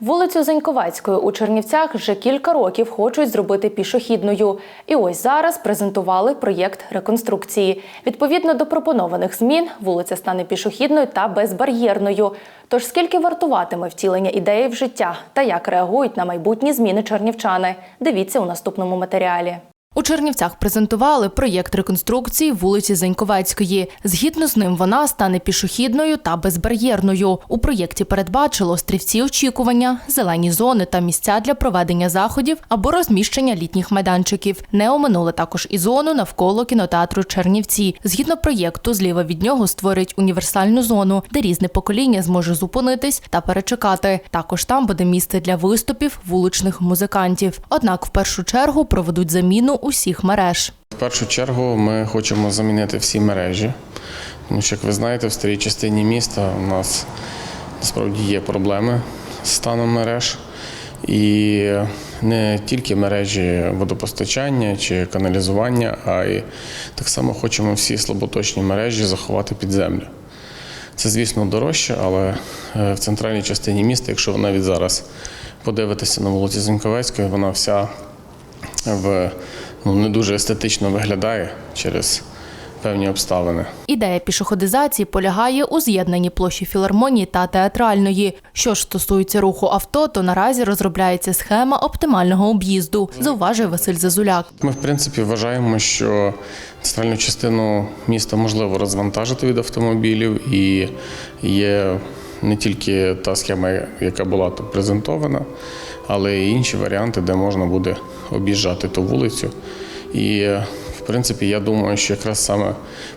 Вулицю Заньковецької у Чернівцях вже кілька років хочуть зробити пішохідною. І ось зараз презентували проєкт реконструкції. Відповідно до пропонованих змін, вулиця стане пішохідною та безбар'єрною. Тож скільки вартуватиме втілення ідеї в життя та як реагують на майбутні зміни чернівчани? Дивіться у наступному матеріалі. У Чернівцях презентували проєкт реконструкції вулиці Заньковецької. Згідно з ним, вона стане пішохідною та безбар'єрною. У проєкті передбачило острівці очікування, зелені зони та місця для проведення заходів або розміщення літніх майданчиків. Не оминули також і зону навколо кінотеатру Чернівці. Згідно проєкту, зліва від нього створять універсальну зону, де різне покоління зможе зупинитись та перечекати. Також там буде місце для виступів вуличних музикантів. Однак, в першу чергу проведуть заміну усіх мереж. В першу чергу ми хочемо замінити всі мережі, тому що, як ви знаєте, в старій частині міста у нас насправді є проблеми з станом мереж. І не тільки мережі водопостачання чи каналізування, а й так само хочемо всі слаботочні мережі заховати під землю. Це, звісно, дорожче, але е, в центральній частині міста, якщо ви навіть зараз подивитеся на вулиці Зіньковецької, вона вся в ну, не дуже естетично виглядає через певні обставини. Ідея пішоходизації полягає у з'єднанні площі філармонії та театральної. Що ж стосується руху авто, то наразі розробляється схема оптимального об'їзду, зауважує Василь Зазуляк. Ми, в принципі, вважаємо, що центральну частину міста можливо розвантажити від автомобілів, і є не тільки та схема, яка була тут презентована, але й інші варіанти, де можна буде об'їжджати ту вулицю. І, в принципі, я думаю, що якраз саме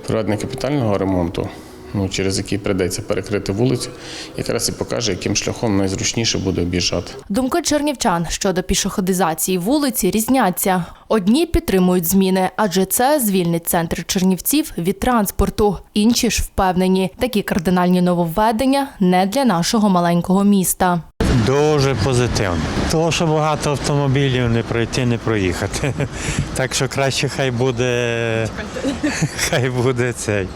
проведення капітального ремонту, ну, через який прийдеться перекрити вулицю, якраз і покаже, яким шляхом найзручніше буде об'їжджати. Думки чернівчан щодо пішоходизації вулиці різняться. Одні підтримують зміни, адже це звільнить центр Чернівців від транспорту. Інші ж впевнені, такі кардинальні нововведення не для нашого маленького міста. Дуже позитивно. Того, що багато автомобілів не пройти, не проїхати. Так що краще хай буде, хай буде цей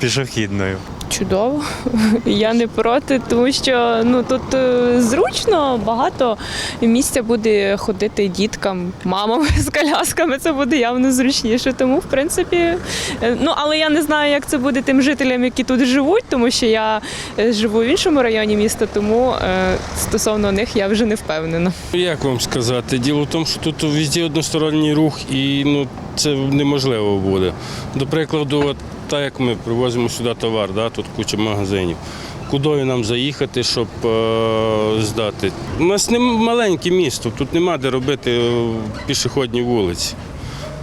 пішохідною. Чудово, я не проти, тому що ну тут е, зручно, багато місця буде ходити діткам, мамам з колясками. Це буде явно зручніше. Тому, в принципі, е, ну але я не знаю, як це буде тим жителям, які тут живуть, тому що я е, живу в іншому районі міста, тому стосовно них я вже не впевнена. Як вам сказати? Діло в тому, що тут везде односторонній рух і ну, це неможливо буде. До прикладу, от так як ми привозимо сюди товар, да, тут куча магазинів. Куди нам заїхати, щоб е, здати? У нас не маленьке місто, тут нема де робити пішохідні вулиці.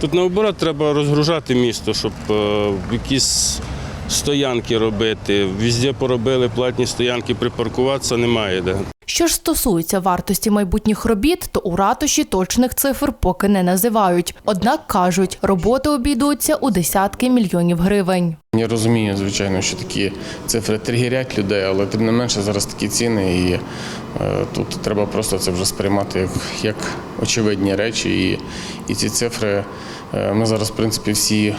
Тут наоборот треба розгружати місто, щоб е, якісь стоянки робити. Везде поробили платні стоянки, припаркуватися немає де. Що ж стосується вартості майбутніх робіт, то у ратуші точних цифр поки не називають. Однак кажуть, роботи обійдуться у десятки мільйонів гривень. Я розумію, звичайно, що такі цифри тригерять людей, але тим не менше зараз такі ціни, і е, тут треба просто це вже сприймати як, як очевидні речі. І, і ці цифри е, ми зараз, в принципі, всі.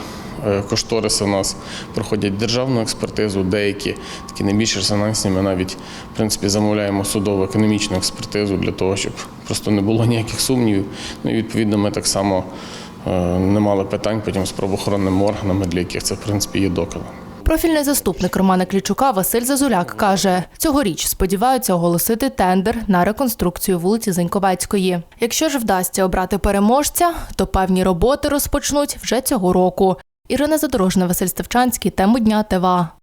Е, Кошториси у нас проходять державну експертизу, деякі такі найбільш резонансні. Ми навіть в принципі замовляємо судово економічну експертизу для того, щоб просто не було ніяких сумнівів. Ну і відповідно ми так само е, не мали питань потім з правоохоронними органами, для яких це в принципі є доказом. Профільний заступник Романа Клічука Василь Зазуляк каже, цьогоріч сподіваються оголосити тендер на реконструкцію вулиці Заньковецької. Якщо ж вдасться обрати переможця, то певні роботи розпочнуть вже цього року. Ірина Задорожна, Василь Ставчанський, тему дня ТВА.